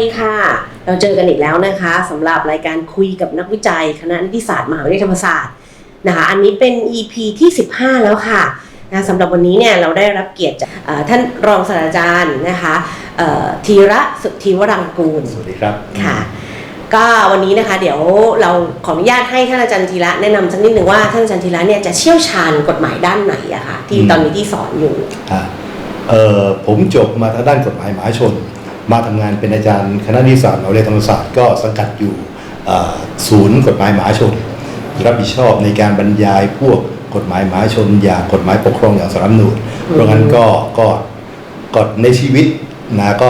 สวัสดีค่ะ เราเจอกันอีกแล้วนะคะสำหรับรายการคุยกับนักวิจัย คณะนิติศาสตร์มหาวิทยาลัยธรรมศาสตร์นะคะอันนี้เป็น EP ที่ 15 แล้วค่ะนะสำหรับวันนี้เนี่ยเราได้รับเกียรติจากเอ่อท่านรองศาสตราจารย์นะคะเอ่อธีระสุทธิวรังกูลสวัสดีครับค่ะ ก็วันนี้นะคะเดี๋ยวเราขออนุญาตให้ท่านอาจารย์ธีระแนะนำสักนิดหนึ่งว่าท่านอาจารย์ธีระเนี่ยจะเชี่ยวชาญกฎหมายด้านไหนอะค่ะที่อืมตอนนี้ที่สอนอยู่อ่าเอ่อผมจบมาทางด้านกฎหมายมหาชน มาทำงานเป็นอาจารย์คณะนิติศาสตร์มหาวิทยาลัยธรรมศาสตร์ก็สังกัดอยู่เอ่อศูนย์กฎหมายมหาชน รับผิดชอบในการบรรยายพวกกฎหมายมหาชน อย่างกฎหมายปกครองอย่างสารัฐธรรมนูญเพราะงั้นก็ก็ก็ในชีวิตนะก็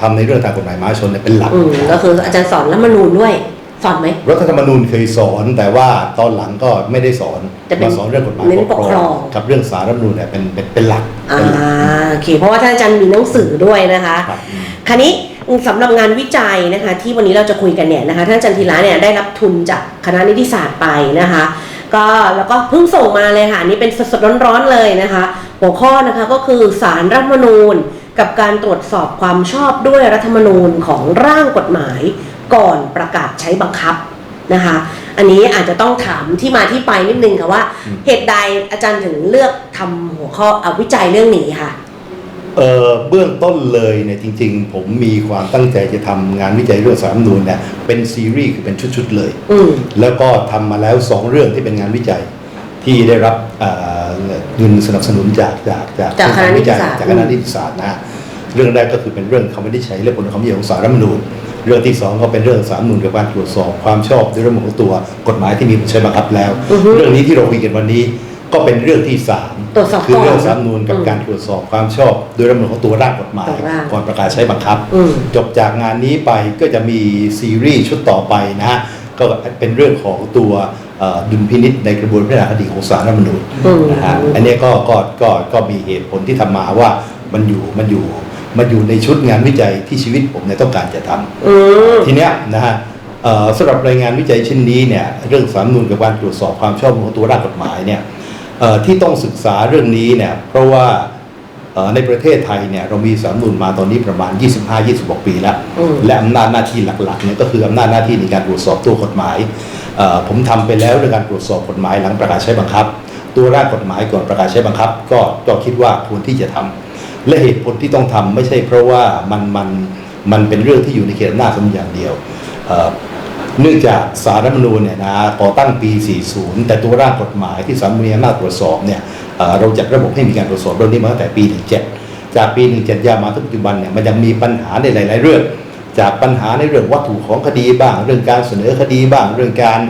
ทำในเรื่องทางกฎหมายมหาชนเนี่ยเป็นหลักอืมก็คืออาจารย์สอนรัฐธรรมนูญด้วย สอนไหมรัฐธรรมนูญเคยสอนแต่ว่าตอนหลังก็ไม่ได้สอนจะเป็นมาสอนเรื่องกฎหมายเน้นปกครปกครอองงกับเรื่องสารรัฐธรรมนูญเนี่ยเป็นเป็นเป็นหลักอ่าเป็นหลักโอเคเพราะว่าท่านอาจารย์มีหนังสือด้วยนะคะครับอืมคราวนี้สำหรับงานวิจัยนะคะที่วันนี้เราจะคุยกันเนี่ยนะคะท่านอาจันทีระเนี่ยได้รับทุนจากคณะนิติศาสตร์ไปนะคะ ก็แล้วก็เพิ่งส่งมาเลยค่ะอันนี่เป็นสดๆร้อนๆเลยนะคะ หัวข้อนะคะก็คือสารรัฐธรรมนูญ กับการตรวจสอบความชอบด้วยรัฐธรรมนูญของร่างกฎหมาย ก่อนประกาศใช้บังคับนะคะ อันนี้อาจจะต้องถามที่มาที่ไปนิดนึงค่ะว่าอืมเหตุใดอาจารย์ถึงเลือกทำหัวข้อเอาวิจัยเรื่องนี้ค่ะเอ่อเบื้องต้นเลยเนี่ยจริง ๆ ผมมีความตั้งใจจะทำงานวิจัยเรื่องสารรัฐธรรมนูญเนี่ยเป็นซีรีส์คือเป็นชุดๆเลยอืมแล้วก็ทำมาแล้ว2เรื่องที่เป็นงานวิจัย ที่ได้รับเอ่อเงินสนับสนุนจากจากจากจากคณะนิติวิจัยศาสตร์จากคณะนิติศาสตร์นะฮะเรื่องแรกก็คือเป็นเรื่องคำวินิจฉัยและผลคำวินิจฉัยของสารรัฐธรรมนูญ เรื่องที่สองก็เป็นเรื่องสารรัฐธรรมนูญกับการตรวจสอบความชอบด้วยระบบของตัวกฎหมายที่มีผลใช้บังคับแล้วอือฮึเรื่องนี้ที่เราคุยกันวันนี้ก็เป็นเรื่องที่สามตรวจสอบคือเรื่องก่อนสารรัฐธรรมนูญกับอืมการตรวจสอบความชอบ โดยระบบของตัวร่างกฎหมายตัวร่างก่อนประกาศใช้บังคับอืมจบจากงานนี้ไปก็จะมีซีรีส์ชุดต่อไปนะฮะก็เป็นเรื่องของตัวเอ่อดุลพินิษในกระบวนการพิจารณาคดีของศาลรัฐธรรมนูญอืมนะฮะอันเนี้ยก็ก็ก็ก็มีเหตุผลที่ทำมาว่ามันอยู่มันอยู่ มันอยู่ในชุดงานวิจัยที่ชีวิตผมเนี่ยต้องการจะทำอืมทีเนี้ยนะฮะเอ่อสำหรับรายงานวิจัยชิ้นนี้เนี่ยเรื่องสามนูนกับการตรวจสอบความชอบของตัวร่างกฎหมายเนี่ยเอ่อที่ต้องศึกษาเรื่องนี้เนี่ยเพราะว่าเอ่อในประเทศไทยเนี่ยเรามีสามนูนมาตอนนี้ประมาณ 25-26 ปีแล้วอืมและอำนาจหน้าที่หลักๆเนี่ยก็คืออำนาจหน้าที่ในการตรวจสอบตัวกฎหมายเอ่อผมทำไปแล้วในการตรวจสอบกฎหมายหลังประกาศใช้บังคับ ตัวร่างกฎหมายก่อนประกาศใช้บังคับ ก็ก็คิดว่าควรที่จะทำ และเหตุผลที่ต้องทำไม่ใช่เพราะว่ามันมันมันเป็นเรื่องที่อยู่ในเขตอำนาจสมอย่างเดียวเนื่องจากสารรัฐมนูญเนี่ยนะก่อตั้งปี 40 แต่ตัวร่างกฎหมายที่สารมีอำนาจตรวจสอบเนี่ยเราจัดระบบให้มีการตรวจสอบเรื่องนี้มาตั้งแต่ปี 17 จากปี 17 ยาวมาถึงปัจจุบันเนี่ยมันยังมีปัญหาในหลาย ๆ เรื่อง จากปัญหาในเรื่องวัตถุของคดีบ้าง เรื่องการเสนอคดีบ้าง เรื่องการ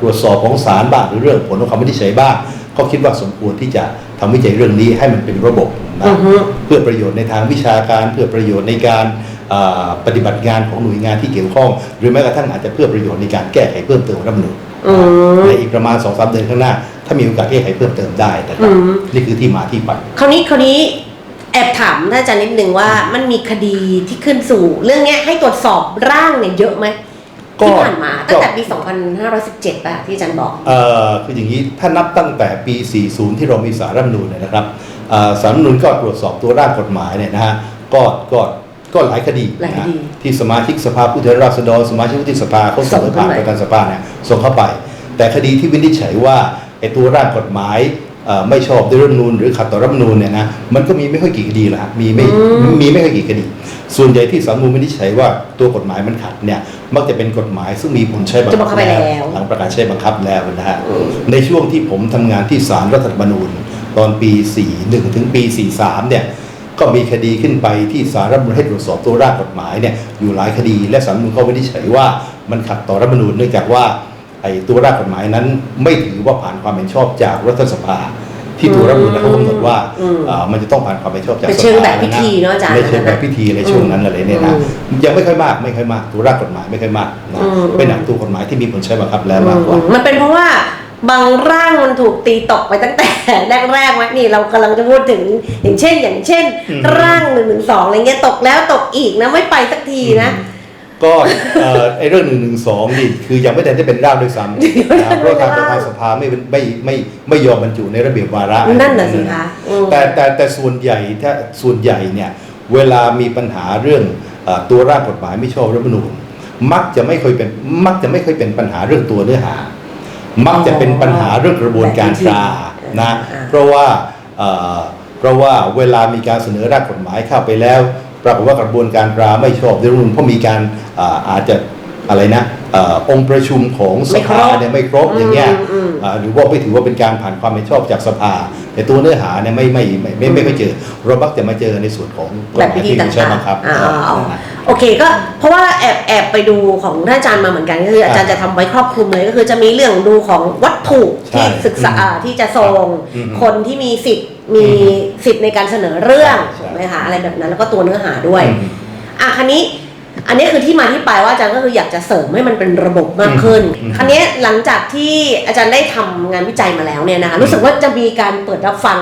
ตรวจสอบของศาลบ้างหรือเรื่องผลของคำวินิจฉัยบ้างก็คิดว่าสมควรที่จะ ทำวิจัยเรื่องนี้ให้มันเป็นระบบนะอือฮึเพื่อประโยชน์ในทางวิชาการ เพื่อประโยชน์ในการเอ่อปฏิบัติงานของหน่วยงานที่เกี่ยวข้อง หรือแม้กระทั่งอาจจะเพื่อประโยชน์ในการแก้ไขเพิ่มเติมรัฐธรรมนูญอืมในอีกประมาณ2อสเดือนข้างหน้า ถ้ามีโอกาสแก้ไขเพิ่มเติมได้นะครับอืมนี่คือที่มาที่ไปคราวนี้คราวนี้แอบถามท่านอาจารย์นิดนึงว่ามันมีคดีที่ขึ้นสู่ เรื่องเนี้ยให้ตรวจสอบร่างเนี่ยเยอะไหมก็ ที่ผ่านมาตั้งแต่ก็ปี 2517 ป่ะ ที่อาจารย์บอก เอ่อคืออย่างนี้ถ้านับตั้งแต่ปี 40 ที่เรามีสารรัฐธรรมนูญเนี่ยนะครับเอ่อสารรัฐธรรมนูญก็ตรวจสอบตัวร่างกฎหมายเนี่ยนะฮะก็ก็ก็หลายคดีหลายคดีนะที่สมาชิกสภาผู้แทนราษฎรสมาชิกวุฒิสภาเขาเสนอผ่านส่งเข้าไป ประธานสภาเนี่ยส่งเข้าไป แต่คดีที่วินิจฉัยว่าไอ้ตัวร่างกฎหมายเอ่อ ไม่ชอบด้วยรัฐธรรมนูญหรือขัดต่อรัฐธรรมนูญเนี่ยนะมันก็มีไม่ค่อยกี่คดีละฮะมีไม่มีไม่ค่อยกี่คดี ส่วนใหญ่ที่สารรัฐธรรมนูญวินิจฉัยว่าตัวกฎหมายมันขัดเนี่ยมักจะเป็นกฎหมายซึ่งมีผลใช้บังจะบัคังคับไปแล้วหลังประกาศใช้บังคับแล้วนะฮะในช่วงที่ผมทำงานที่ศาลรัฐธรรมนูญ ตอนปี 41 ถึงปี 43 เนี่ยก็มีคดีขึ้นไปที่ศาลรัฐธรรมนูญให้ตรวจสอบตัวร่างกฎหมายเนี่ยอยู่หลายคดีและศาลรัฐธรรมนูญเขาวินิจฉัยว่ามันขัดต่อรัฐธรรมนูญเนื่องจากว่า ไอ้ตัวร่างกฎหมายนั้น ไม่ถือว่าผ่านความเห็นชอบจากรัฐสภา ที่ตัวรัฐธรรมนูญเขากำหนดว่าอืมอ่ามันจะต้องผ่านความเห็นชอบจากเป็นสภาเชิงแบบพิธีเนอะอาจารย์ในเชิงแบบพิธีในช่วงนั้นอะไรเนี่ยนะอืมยังไม่ค่อยมากไม่ค่อยมากตัวร่างกฎหมายไม่ค่อยมากนะอืม เป็นหนังตัวกฎหมายที่มีผลใช้บังคับแล้วมากกว่าอืมมันเป็นเพราะว่าบางร่างมันถูกตีตกไปตั้งแต่ แรกๆไหมนี่เรากำลังจะพูดถึงอย่างเช่น อย่างเช่น อืมร่างหนึ่งหนึ่งสองอะไรเงี้ยตกแล้วตกอีกนะไม่ไปสักทีนะ ก็เอ่อไอ้เรื่องหนึ่งหนึ่งสองนี่คือยังไม่ได้ได้เป็นร่างด้วยซ้ำนะเพราะทางประธานสภาไม่เป็นไม่ไม่ไม่ยอมบรรจุในระเบียบวาระนั่นน่ะสิคะอืม แต่แต่แต่ส่วนใหญ่ถ้าส่วนใหญ่เนี่ยเวลามีปัญหาเรื่องเอ่อตัวร่างกฎหมายไม่ชอบรัฐธรรมนูญมักจะไม่ค่อยเป็นมักจะไม่ค่อยเป็นปัญหาเรื่องตัวเนื้อหา มักจะเป็นปัญหาเรื่องกระบวนการตรานะ อ่า เพราะว่าเอ่อเพราะว่าเวลามีการเสนอร่างกฎหมายเข้าไปแล้ว ปรากฏว่ากระบวนการตราไม่ชอบรัฐธรรมนูญเพราะมีการอาอาจจะอะไรนะ อ่อองค์ประชุมของสภาเนี่ยไม่ครบอย่างเงี้ยอืมอ่าหรือว่าไม่ถือว่าเป็นการผ่านความเห็นชอบจากสภา แต่ตัวเนื้อหาเนี่ยไม่ไม่ไม่ไม่ไม่ไม่เจอเรามักจะมาเจอในส่วนของกฎแบบหมายวิธีที่ต่าไม่ใช่งบังคับๆอ่านะโอเคก็เพราะว่าแอบแอบไปดูของท่านอาจารย์มาเหมือนกันก็คืออาจารย์จะทำไว้ครอบคลุมเลยก็คือจะมีเรื่องดูของวัตถุที่ใช่ศึกษาอืมอ่าที่จะส่งอืมคนที่มีสิทธิ์มีอืมสิทธิ์ในการเสนอเรื่องใช่ถูกไหมคะอะไรแบบนั้นแล้วก็ตัวเนื้อหาด้วยอืมอะคันนี้ อันนี้คือที่มาที่ไปว่าอาจารย์ก็คืออยากจะเสริมให้มันเป็นระบบมากขึ้น อืมคันนี้หลังจากที่อาจารย์ได้ทำงานวิจัยมาแล้วเนี่ยนะคะอืมรู้สึกว่าจะมีการเปิดรับฟัง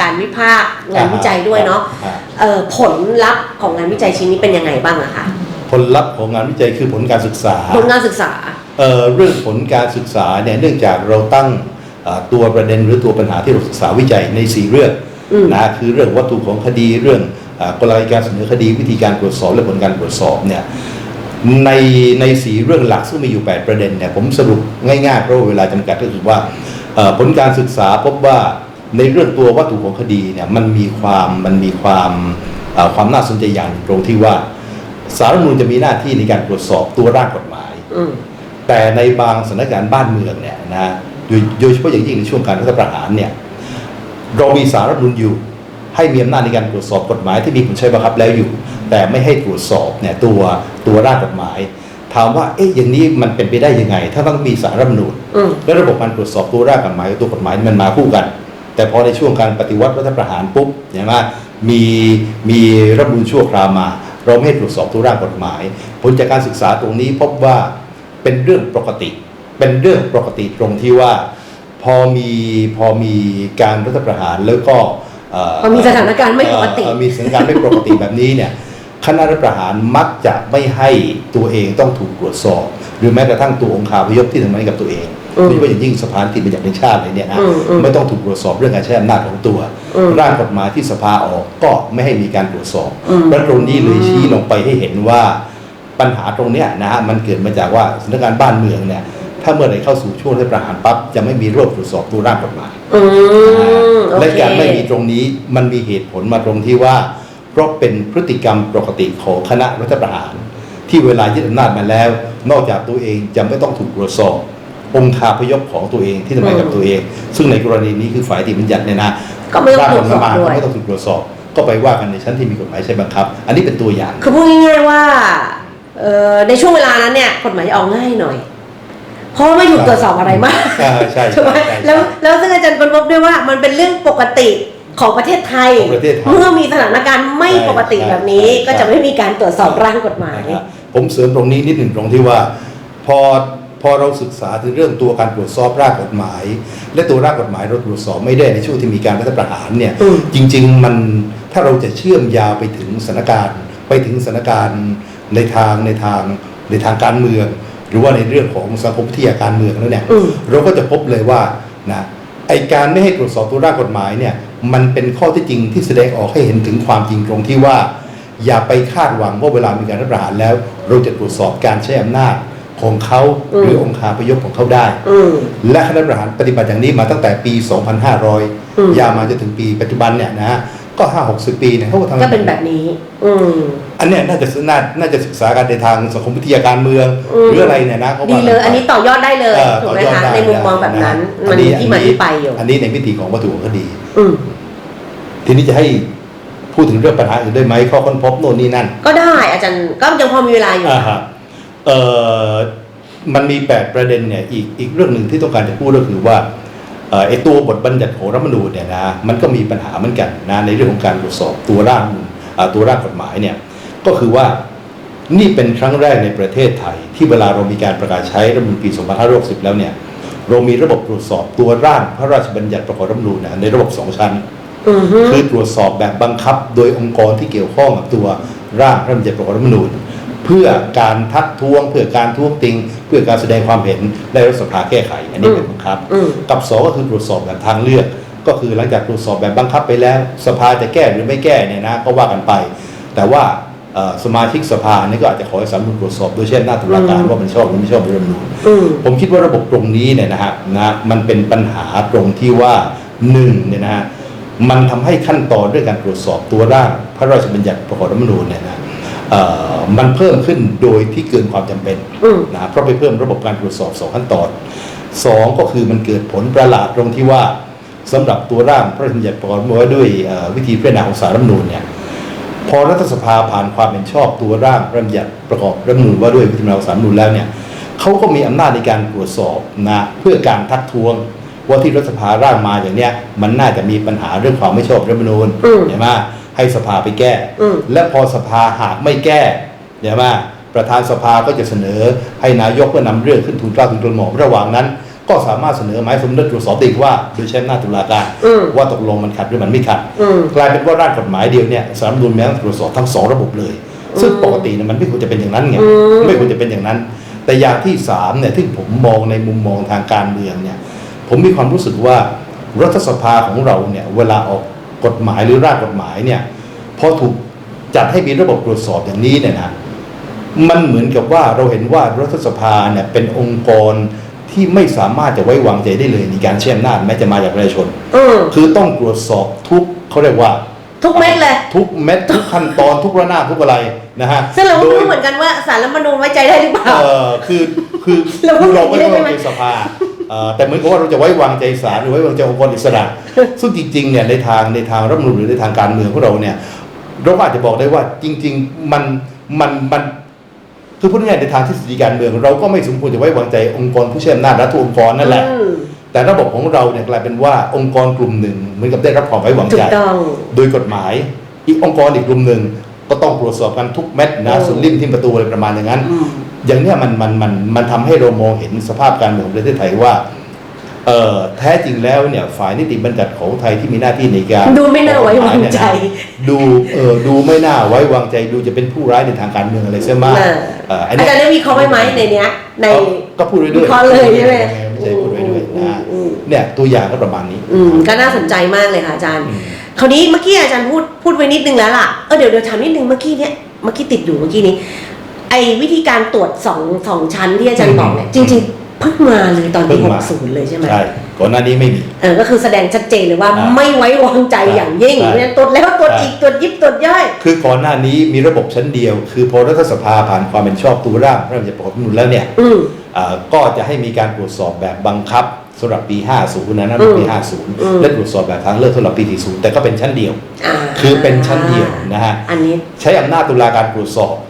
การวิพากษ์งานวิจัยด้วยเนาะอ่าเอ่อผลลัพธ์ของงานวิจัยชิ้นนี้เป็นยังไงบ้างอะคะผลลัพธ์ของงานวิจัยคือผลการศึกษา ผลงานศึกษา เอ่อเรื่องผลการศึกษาเนี่ยเนื่องจากเราตั้งเอ่อตัวประเด็นหรือตัวปัญหาที่เราศึกษาวิจัยใน 4 เรื่องอืมนะคือเรื่องวัตถุของคดีเรื่องเอ่อ กลไกการเสนอคดีวิธีการตรวจสอบและผลการตรวจสอบเนี่ยในในสีเรื่องหลักซึ่งมีอยู่ 8 ประเด็นเนี่ยผมสรุปง่ายๆเพราะว่าเวลาจำกัดก็คือว่าเอ่อผลการศึกษาพบว่าในเรื่องตัววัตถุของคดีเนี่ยมันมีความมันมีความเอ่อความน่าสนใจอย่างหนึ่งตรงที่ว่าสารรัฐธรรมนูญจะมีหน้าที่ในการตรวจสอบตัวร่างกฎหมายอืมแต่ในบางสถานการณ์บ้านเมืองเนี่ยนะโดยโดยเฉพาะอย่างยิ่งในช่วงการรัฐประหารเนี่ยเรามีสารรัฐธรรมนูญอยู่ ให้มีอำนาจในการตรวจสอบกฎหมายที่มีผลใช้บังคับแล้วอยู่ แต่ไม่ให้ตรวจสอบเนี่ยตัวตัวร่างกฎหมาย ถามว่าเอ๊ะอย่างนี้มันเป็นไปได้ยังไง ถ้าต้องมีสารรัฐธรรมนูญอืมแล้วระบบการตรวจสอบตัวร่างกฎหมายกับตัวกฎหมายมันมาคู่กัน แต่พอในช่วงการปฏิวัติรัฐประหารปุ๊บอย่างว่ามีมีรัฐธรรมนูญชั่วคราวมา เราไม่ให้ตรวจสอบตัวร่างกฎหมาย ผลจากการศึกษาตรงนี้พบว่าเป็นเรื่องปกติ เป็นเรื่องปกติตรงที่ว่า พอมีพอมีการรัฐประหารแล้วก็เพอมีสถานการณ์ไม่ปกติเอ่อมีสถานการณ์ไม่ปกติแบบนี้เนี่ยคณะรัฐประหารมักจะไม่ให้ตัวเองต้องถูกตรวจสอบ หรือแม้กระทั่งตัวองค์คาพยพที่ทำให้กับตัวเองอืมโดยเฉพาะอย่างยิ่งสภานิติบัญญัติแห่งชาติเลยเนี่ยนะอืมอืมไม่ต้องถูกตรวจสอบเรื่องการใช้อำนาจของตัวอืมร่างกฎหมายที่สภาออกก็ไม่ให้มีการตรวจสอบอืมและตรงนี้เลยชี้ลงไปให้เห็นว่าปัญหาตรงเนี้ยนะฮะมันเกิดมาจากว่าสถานการณ์บ้านเมืองเนี่ย ถ้าเมื่อไหร่เข้าสู่ช่วงรัฐประหารปั๊บจะไม่มีระบบตรวจสอบตัวร่างกฎหมายอืมโอและเคการไม่มีตรงนี้มันมีเหตุผลมาตรงที่ว่า เพราะเป็นพฤติกรรมปกติของคณะรัฐประหาร ที่เวลายึดอำนาจมาแล้ว นอกจากตัวเองจะไม่ต้องถูกตรวจสอบ องค์คาพยพของตัวเองที่ทำงานกับตัวเอง ซึ่งในกรณีนี้คือฝ่ายที่บัญญัติเนี่ยนะก็ไม่ต้องร่างตรกวฎจสอบหมายด้วก็ยไม่ต้องถูกตรวจสอบ ก็ไปว่ากันในชั้นที่มีกฎหมายใช้บังคับ อันนี้เป็นตัวอย่าง คือพูดง่ายๆว่าเอ่อในช่วงเวลานั้นเนี่ยกฎหมายจะออกง่ายหน่อย เพราะว่าไม่ถูกตรวจสอบอะไรมากใช่ใช่ใช่ไหมใช่ใช่แล้วแล้วซึ่งอาจารย์ค้นพบด้วยว่ามันเป็นเรื่องปกติของประเทศไทยของประเทศไทยเมื่อมีสถานการณ์ไม่ปกติใช่แบบนี้ใช่ก็จะไม่มีการตรวจสอบร่างกฎหมายนะฮะผมเสริมตรงนี้นิดหนึ่งตรงที่ว่า พอพอเราศึกษาถึงเรื่องตัวการตรวจสอบร่างกฎหมาย และตัวร่างกฎหมายเราตรวจสอบไม่ได้ในช่วงที่มีการรัฐประหารเนี่ยอืมจริง ๆ มันถ้าเราจะเชื่อมยาวไปถึงสถานการณ์ ไปถึงสถานการณ์ในทางในทางในทางการเมือง หรือว่าในเรื่องของสังคมที่การเมืองแล้วเนี่ยอืมเราก็จะพบเลยว่านะไอการไม่ให้ตรวจสอบตัวร่างกฎหมายเนี่ยมันเป็นข้อที่จริงที่แสดงออกให้เห็นถึงความจริงตรงที่ว่า อย่าไปคาดหวังว่าเวลามีการรัฐประหารแล้ว เราจะตรวจสอบการใช้อำนาจของเขาอืมหรือองค์คาพยพของเขาได้อืมและคณะรัฐประหารปฏิบัติอย่างนี้มาตั้งแต่ปีอืม2500 ยาวมาจนถึงปีปัจจุบันเนี่ยนะฮะ ก็5 60ปีเนี่ยเขาก็ทำก็เป็นแบบนี้ อืม อันเนี้ยน่าจะน่าน่าจะศึกษากันในทางสังคมวิทยาการเมือง อืม หรืออะไรเนี่ยนะขาดีว่ากัเลยไปอันนี้ต่อยอดได้เลยเออถูกไหมต่อยอดคะได้ในมุมมองแบบนั้นะมันมีที่มาที่ไปอยู่ อันนี้ในมิติของวัตถุของคดี อืม ทีนี้จะให้พูดถึงเรื่องปัญหาอื่นได้ไหมข้อค้นพบโน่นนี่นั่นก็ได้อาจารย์ก็ยังพอมีเวลาอยู่ อ่าฮะเอ่อมันมี8ประเด็นเนี่ยอีกอีกเรื่องหนึ่งที่ต้องการจะพูดก็คือว่าเอ่อ ไอตัวบทบัญญัติของรัฐธรรมนูญเนี่ยนะมันก็มีปัญหาเหมือนกันนะในเรื่องของการตรวจสอบตัวร่างอ่าตัวร่างกฎหมายเนี่ยก็คือว่านี่เป็นครั้งแรกในประเทศไทย ที่เวลาเรามีการประกาศใช้รัฐธรรมนูญปี2560 แล้วเนี่ยเรามีระบบตรวจสอบตัวร่างพระราชบัญญัติประกอบรัฐธรรมนูญเนี่ยในระบบสองชั้นอือฮึคือตรวจสอบแบบบังคับ โดยองค์กรที่เกี่ยวข้องกับตัวร่างพระราชบัญญัติประกอบรัฐธรรมนูญเพื่อการทักท้วง เพื่อการท้วงติง เพื่อการแสดงความเห็นและรัฐสภาแก้ไข อันนี้เป็นบังคับอืมกับสองก็คือตรวจสอบแบบทางเลือก ก็คือหลังจากตรวจสอบแบบบังคับไปแล้ว สภาจะแก้หรือไม่แก้เนี่ยนะก็ว่ากันไป แต่ว่าเอ่อสมาชิกสภาเนี่ยก็อาจจะขอให้สารรัฐธรรมนูญตรวจสอบโดยใช้อำนาจตุลาการอืมว่ามันชอบหรือไม่ชอบด้วยรัฐธรรมนูญอืมผมคิดว่าระบบตรงนี้เนี่ยนะฮะนะมันเป็นปัญหาตรงที่ว่าหนึ่งเนี่ยนะฮะมันทำให้ขั้นตอนเรื่องการตรวจสอบตัวร่างพระราชบัญญัติประกอบรัฐธรรมนูญเนี่ยนะเอ่อ มันเพิ่มขึ้นโดยที่เกินความจำเป็นอืมนะเพราะไปเพิ่มระบบการตรวจสอบสองขั้นตอนสองก็คือมันเกิดผลประหลาดตรงที่ว่าสำหรับตัวร่างพระราชบัญญัติประกอบรัฐธรรมนูญว่าด้วยเอ่อวิธีพิจารณาของสารรัฐธรรมนูญเนี่ยพอรัฐสภาผ่านความเห็นชอบตัวร่างพระราชบัญญัติประกอบรัฐธรรมนูญว่าด้วยวิธีพิจารณาของสารรัฐธรรมนูญแล้วเนี่ยเขาก็มีอำนาจในการตรวจสอบนะเพื่อการทักท้วงว่าที่รัฐสภาร่างมาอย่างเนี้ยมันน่าจะมีปัญหาเรื่องความไม่ชอบรัฐธรรมนูญอืมใช่ไหม ให้สภาไปแก้อืมและพอสภาหากไม่แก้ใช่ไหมประธานสภาก็จะเสนอให้นายกก็นำเรื่องขึ้นทูลเกล้าทูลกระหม่อมระหว่างนั้น ก็สามารถเสนอหมายสมรสตรวจสอบได้อีกว่า โดยใช้อำนาจตุลาการอืมว่าตกลงมันขัดหรือมันไม่ขัดอืมกลายเป็นว่าร่างกฎหมายเดียวเนี่ยสารรัฐธรรมนูญแม้ต้องตรวจสอบทั้งสองระบบเลย ซึ่งปกติเนี่ยมันไม่ควรจะเป็นอย่างนั้นไงอืมไม่ควรจะเป็นอย่างนั้น แต่อย่างที่สามเนี่ยที่ผมมองในมุมมองทางการเมืองเนี่ยผมมีความรู้สึกว่ารัฐสภาของเราเนี่ยเวลาออก กฎหมายหรือร่างกฎหมายเนี่ยพอถูกจัดให้มีระบบตรวจสอบอย่างนี้เนี่ยนะมันเหมือนกับว่าเราเห็นว่ารัฐสภาเนี่ยเป็นองค์กรที่ไม่สามารถจะไว้วางใจได้เลยในการใช้อำนาจแม้จะมาจากประชาชนอืมคือต้องตรวจสอบทุกเขาเรียกว่า ทุกเม็ดเลย ทุกเม็ดทุกขั้นตอนทุกระนาบทุกอะไรนะฮะซึ่งเราก็โดไม่ยรู้เหมือนกันว่าสารรัฐธรรมนูญไว้ใจได้หรือเปล่าเอ่อคือคือเราก็คือเราไม่ไม่ไว้ได้วางใจสภาเอ่อ แต่เหมือนกับว่าเราจะไว้วางใจศาลหรือไว้วางใจองค์กรอิสระ ซึ่งจริงๆเนี่ยในทางในทางรัฐธรรมนูญหรือในทางการเมืองของเราเนี่ยเราก็อาจจะบอกได้ว่าจริง ๆมันมันมันคือพูดง่ายๆในทางทฤษฎีการเมือง เราก็ไม่สมควรจะไว้วางใจองค์กรผู้ใช้อำนาจรัฐทุกองค์กรนั่นแหละอืมแต่ระบบของเราเนี่ยกลายเป็นว่าองค์กรกลุ่มหนึ่งเหมือนกับได้รับความไว้วางถูใจกต้องโดยกฎหมาย อีกองค์กรอีกกลุ่มหนึ่งก็ต้องตรวจสอบกันทุกเม็ดนะอืมสุดริมที่ประตูอะไรประมาณอย่างนั้น อืมอย่างเนี้ยมันมันมันมันทำให้เรามองเห็นสภาพการเมืองของประเทศไทยว่าเอ่อแท้จริงแล้วเนี่ยฝ่ายนิติบัญญัติของไทยที่มีหน้าที่ในการดูไม่น่าไว้วางใจ ดูเออดูไม่น่าไว้วางใจดูจะเป็นผู้ร้ายในทางการเมืองอะไรเสียมากน่ะเอ่ออันอาเนี้ยจารย์ได้วิเคราะห์ไว้ไหมในเนี้ยในก็ก็พูดไว้ด้วยวิเคราะห์เลยใช่ไหมไม่ใช่พูดไว้ด้วยอืมนะอืมเนี่ยตัวอย่างก็ประมาณนี้อืมก็น่าสนใจมากเลยค่ะอาจารย์อืมคราวนี้เมื่อกี้อาจารย์พูดพูดไว้นิดนึงแล้วล่ะเออเดี๋ยวเดี๋ยวถามนิดนึงเมื่อกี้เนี้ยเมื่อกี้ติดอยู่เมื่อกี้นี้ ไอ้วิธีการตรวจสองสองชั้นที่อาจารย์บอกเนี่ยจริง ๆ เพิ่งมาเลยตอนปีเพิ่หงกมาศูนย์เลยใช่ไหมใช่ก่อนหน้านี้ไม่มี เออก็คือแสดงชัดเจนเลยว่าอ่าไม่ไว้วางใจใช่อย่างยิ่งใช่เนี่ยตรวจแล้วตรวจใช่ อีกตรวจยิบตรวจย่อย คือก่อนหน้านี้มีระบบชั้นเดียว คือพอรัฐสภาผ่านความเป็นชอบตัวร่างพระราชบัญญัติประกอบรัฐธรรมนูญแล้วเนี่ยอืม อ่าก็จะให้มีการตรวจสอบแบบบังคับสำหรับปี 50นะนะอืมปีอืม 50 และตรวจสอบแบบทางเลือกสำหรับปี 40 แต่ก็เป็นชั้นเดียว อ่าคือเป็นชั้นเดียวนะฮะ อันนี้ ใช้อำนาจตุลาการตรวจสอบนะ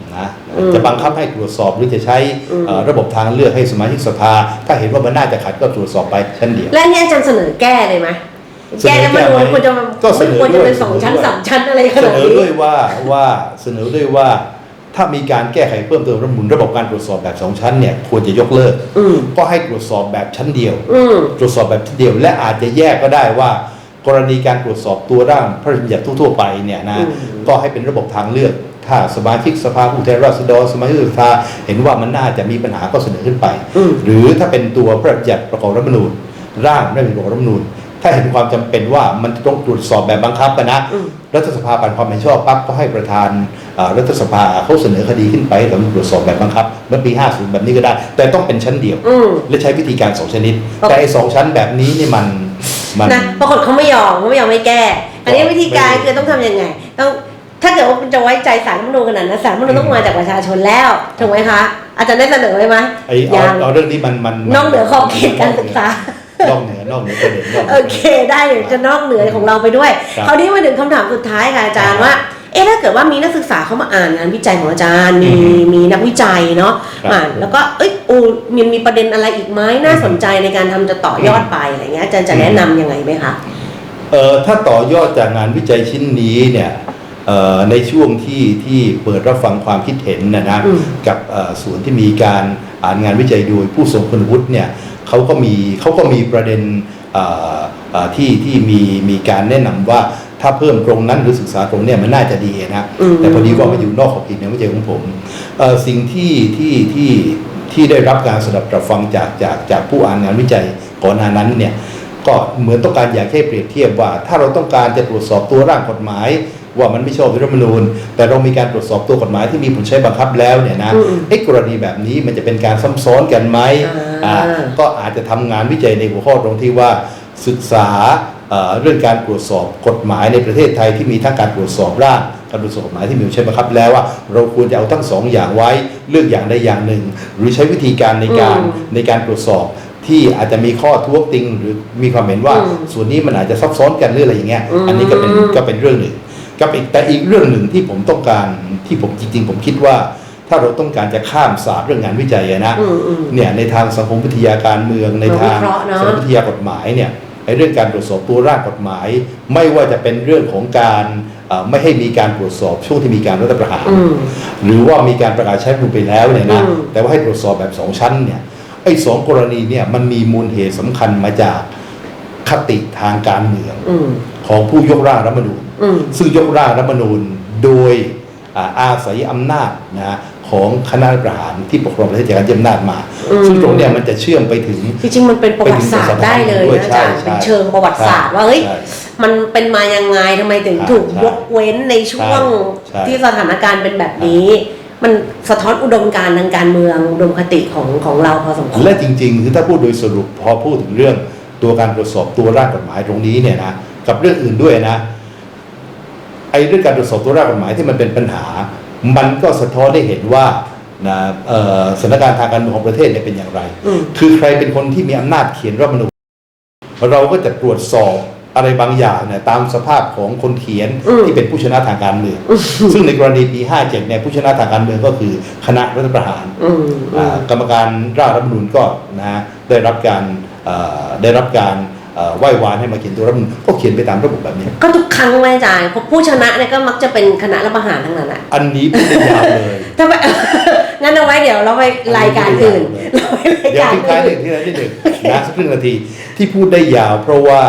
อืม จะบังคับให้ตรวจสอบหรือจะใช้อืมเอ่อระบบทางเลือกให้สมาชิกสภา ถ้าเห็นว่ามันน่าจะขัดก็ตรวจสอบไปชั้นเดียวและอันนี่อาจารย์เสนอแก้เลยไหมเสนอแก้แล้วมันแก้ไหมควรจะก็เสนอควรจะเป็นด้วยสองชั้นเสนอด้วยสามชั้นอะไรขเสนาดนอนี้ด้วยว่าว่าเสนอด้วยว่าถ้ามีการแก้ไขเพิ่มเติมระบบระบบการตรวจสอบแบบสองชั้นเนี่ยควรจะยกเลิกอืมก็ให้ตรวจสอบแบบชั้นเดียวอืมตรวจสอบแบบชั้นเดียว และอาจจะแยกก็ได้ว่า กรณีการตรวจสอบตัวร่างพระราชบัญญัติทั่วๆไปเนี่ยนะอืมก็ให้เป็นระบบทางเลือก ถ้าสมาชิกสภาผู้แทนราษฎรสมาชิกสภาเห็นว่ามันน่าจะมีปัญหาก็เสนอขึ้นไปอืมหรือถ้าเป็นตัวพระราชบัญญัติประกอบรัฐธรรมนูญร่างพระราชบัญญัติประกอบรัฐธรรมนูญถ้าเห็นความจำเป็นว่ามันต้องตรวจสอบแบบบังคับอะนะอืมรัฐสภาผ่านความเห็นชอบปั๊บก็ให้ประธานอ่ารัฐสภาเขาเสนอคดีขึ้นไปสำหรับตรวจสอบแบบบังคับเมื่อปี 50 แบบนี้ก็ได้ แต่ต้องเป็นชั้นเดียวอืมและใช้วิธีการสองชนิดโอเคแต่ไอ้สองชั้นแบบนี้นี่มันมันนะปรากฏเขาไม่ยอมเขาไม่ยอมไม่แก้ อันนี้ก็วิธีการไม่คือต้องทำยังไง ต้อง ถ้าเกิดว่าคุณจะไว้ใจสารรัฐธรรมนูญขนาดนั้นสารรัฐธรรมนูญต้องมาจากประชาชนแล้วถูกไหมคะ อาจารย์ได้เสนอไว้ไหมไอ้เอายังเอาเรื่องนี้มันมันนอกเหนือขอบเขตการศึกษา นอกเหนือนอกเหนือประเด็นนอกหนื โอเคได้เดี๋ยวจะนอกเหนือของเราไปด้วยครับคราวนี้มาถึงคำถามสุดท้ายค่ะอาจารย์ครับว่าเอ๊ะถ้าเกิดว่ามีนักศึกษาเขามาอ่านงานวิจัยของอาจารย์มีอือฮึมีนักวิจัยเนาะครับอ่านแล้วก็เอ้ยโอ้มันมีประเด็นอะไรอีกไหมน่าสนใจในการทำจะต่อยอดไปอะไรเงี้ยอาจารย์จะแนะนำยังไงไหมคะ เอ่อถ้าต่อยอดจากงานวิจัยชิ้นนี้เนี่ยเอ่อ ในช่วงที่ที่เปิดรับฟังความคิดเห็นนะนะอืมกับเอ่อส่วนที่มีการอ่านงานวิจัยโดยผู้ทรงคุณวุฒิเนี่ยเขาก็มีเขาก็มีประเด็นเอ่อเอ่อที่ที่มีมีการแนะนำว่าถ้าเพิ่มตรงนั้นหรือศึกษาตรงเนี่ยมันน่าจะดีนะอืมแต่พอดีว่ามาอยู่นอกขอบเขตงานวิจัยของผมเอ่อสิ่งที่ที่ที่ที่ได้รับการสดับตรับฟังจากจากจากผู้อ่านงานวิจัยก่อนหน้านั้นเนี่ยก็เหมือนต้องการอยากให้เปรียบเทียบว่า ถ้าเราต้องการจะตรวจสอบตัวร่างกฎหมาย ว่ามันไม่ชอบด้วยรัฐธรรมนูญ แต่เรามีการตรวจสอบตัวกฎหมายที่มีผลใช้บังคับแล้วเนี่ยนะอืมไอ้กรณีแบบนี้มันจะเป็นการซ้ำซ้อนกันไหมอ่าอ่าก็อาจจะทำงานวิจัยในหัวข้อตรงที่ว่าศึกษาเอ่อเรื่องการตรวจสอบกฎหมายในประเทศไทยที่มีทั้งการตรวจสอบร่างการตรวจสอบกฎหมายที่มีผลใช้บังคับแล้วว่าเราควรจะเอาทั้งสองอย่างไว้เลือกอย่างใดอย่างหนึ่ง หรือใช้วิธีการในการอืมในการตรวจสอบที่อาจจะมีข้อท้วงติงหรือมีความเห็นว่าอืมส่วนนี้มันอาจจะซับซ้อนกันหรืออะไรอย่างเงี้ยอืมอันนี้ก็เป็นก็เป็นเรื่องหนึ่ง กับอีกแต่อีกเรื่องหนึ่งที่ผมต้องการที่ผมจริงๆ ผมคิดว่า ถ้าเราต้องการจะข้ามศาสตร์เรื่องงานวิจัยอะนะอืมอืมเนี่ยในทางสังคมวิทยาการเมืองในทางวิเคราะห์เนอะสังคมวิทยากฎหมายเนี่ยไอ้เรื่องการตรวจสอบตัวร่างกฎหมาย ไม่ว่าจะเป็นเรื่องของการเอ่อไม่ให้มีการตรวจสอบช่วงที่มีการรัฐประหารอืมหรือว่ามีการประกาศใช้รัฐธรรมนูญไปแล้วเนี่ยนะอืมแต่ว่าให้ตรวจสอบแบบสองชั้นเนี่ยไอ้สองกรณีเนี่ยมันมีมูลเหตุสำคัญมาจาก คติทางการเมืองอืมของผู้ยกร่างรัฐธรรมนูญอืมซึ่งยกร่างรัฐธรรมนูญโดยอาอาศัยอำนาจนะของคณะรัฐประหารที่ปกครองประเทศจากการยึดอำนาจมาอืมซึ่งตรงเนี้ยมันจะเชื่อมไปถึงจริงๆมันเป็นประวัติศาสตร์ได้เลยนะอาจารย์ใช่เป็นเชิงประวัติศาสตร์ว่าเฮ้ยใช่มันเป็นมายังไงทำไมถึงใช่ถูกใช่ยกเว้นในช่วงใช่ที่สถานการณ์เป็นแบบนี้ มันสะท้อนอุดมการณ์ทางการเมืองอุดมคติของของเราพอสมควรและจริงๆคือถ้าพูดโดยสรุปพอพูดถึงเรื่อง ตัวการตรวจสอบตัวร่างกฎหมายตรงนี้เนี่ยนะกับเรื่องอื่นด้วยนะไอ้เรื่องการตรวจสอบตัวร่างกฎหมายที่มันเป็นปัญหา มันก็สะท้อนได้เห็นว่านะเอ่อสถานการณ์ทางการเมืองของประเทศเนี่ยเป็นอย่างไรอืมคือใครเป็นคนที่มีอำนาจเขียนรัฐธรรมนูญเราก็จะตรวจสอบอะไรบางอย่างเนี่ยตามสภาพของคนเขียนอืมที่เป็นผู้ชนะทางการเมือง ซึ่งในกรณีปี 57เนี่ยผู้ชนะทางการเมืองก็คือคณะรัฐประหารอืมอือ่ามกรรมการร่างรัฐธรรมนูญก็นะฮะได้รับการเอ่อ ได้รับการเอ่อไหว้วานให้มาเขียนตัวรัฐธรรมนูญก็เขียนไปตามระบบแบบนี้ ก็ทุกครั้งเลยอาจารย์เพราะผู้ชนะเนี่ยก็มักจะเป็นคณะรัฐประหารทั้งนั้นอะอันนี้พูดได้ยาวเลยถ้าไปงั้นเอาไว้เดี๋ยวเราไปรายการอื่นเราไปรายเดี๋ยวการทิ้งท้ายหอื่นึ่นงที่นาทีหนึ่งนะสักครึ่งนาทีที่พูดได้ยาว เพราะว่า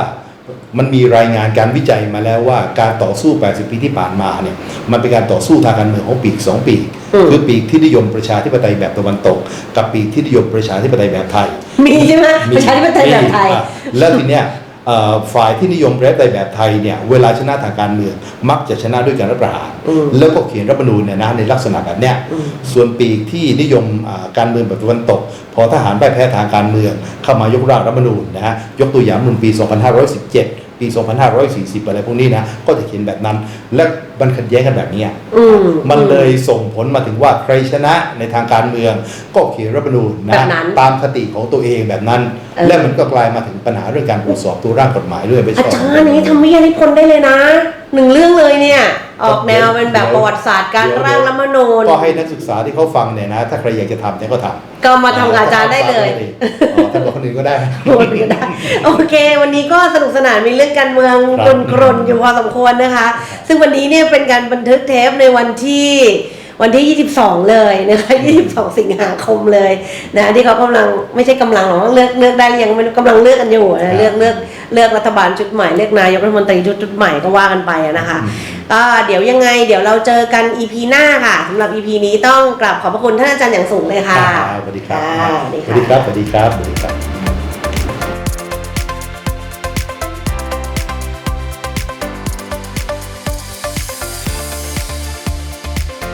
มันมีรายงานการวิจัยมาแล้วว่าการต่อสู้ 80 ปีที่ผ่านมาเนี่ยมันเป็นการต่อสู้ทางการเมืองของปีกสองปีกอืมคือปีกที่นิยมประชาธิปไตยแบบตะวันตก กับปีกที่นิยมประชาธิปไตยแบบไทย มีใช่ไหมประชาธิปไตยแบบไทยอะแล้วทีเนี้ยเอ่อฝ่ายที่นิยมประชาธิปไตยแบบไทยเนี่ยเวลาชนะทางการเมืองมักจะชนะด้วยการรัฐประหารอืมแล้วก็เขียนรัฐธรรมนูญเนี่ยนะในลักษณะแบบเนี้ยอืมส่วนปีกที่นิยมอ่าการเมืองแบบตะวันตก พอทหารพ่ายแพ้ทางการเมืองเข้ามายกร่างรัฐธรรมนูญนะฮะยกตัวอย่างรัฐธรรมนูญปี 2517 ปี 2540 อะไรพวกนี้นะ ก็จะเขียนแบบนั้น และมันขัดแย้งกันแบบเนี้ยอืมมันเลยส่งผลมาถึงว่าใครชนะในทางการเมือง ก็เขียนรัฐธรรมนูญแบนะบนั้นตามคติของตัวเองแบบนั้นเออและมันก็กลายมาถึงปัญหาเรื่องการตรวจสอบตัวร่างกฎหมายเรื่อยไปชอาอบจารย์อย่างนี้ทำวิทยานิพนธ์ได้เลยนะหนึ่งเรื่องเลยเนี่ย ออกแนวเป็นแบบประวัติศาสตร์การร่างรัฐธรรมนูญก็ให้นักศึกษาที่เขาฟังเนี่ยนะ ถ้าใครอยากจะทำเนี่ยก็ทำก็มาทำกับอาจารย์ได้เลยอ๋อทำกับคนอื่นก็ได้โหดก็ได้ โอเค วันนี้ก็สนุกสนานมีเรื่องการเมืองคกรับรนๆอยู่พอสมควรนะคะ ซึ่งวันนี้เนี่ยเป็นการบันทึกเทปในวันที่ วันที่ 22 เลยนะคะ22 สิงหาคมเลยนะที่เขากำลังไม่ใช่กำลังหรอกเลือกเลือกได้หรือยังไม่รู้กำลังเลือกกันอยู่นะเลือกเลือกเลือกรัฐบาลชุดใหม่เลือกนายกรัฐมนตรีชุดชุดใหม่ก็ว่ากันไปอะนะคะก็เดี๋ยวยังไงเดี๋ยวเราเจอกัน EP หน้าค่ะสำหรับ EP นี้ต้องกราบขอบพระคุณท่านอาจารย์อย่างสูงเลยค่ะอ่าสวัสดีครับอ่าสวัสดีสวัสดีค่ะครับสวัสดีครับสวัสดีครับ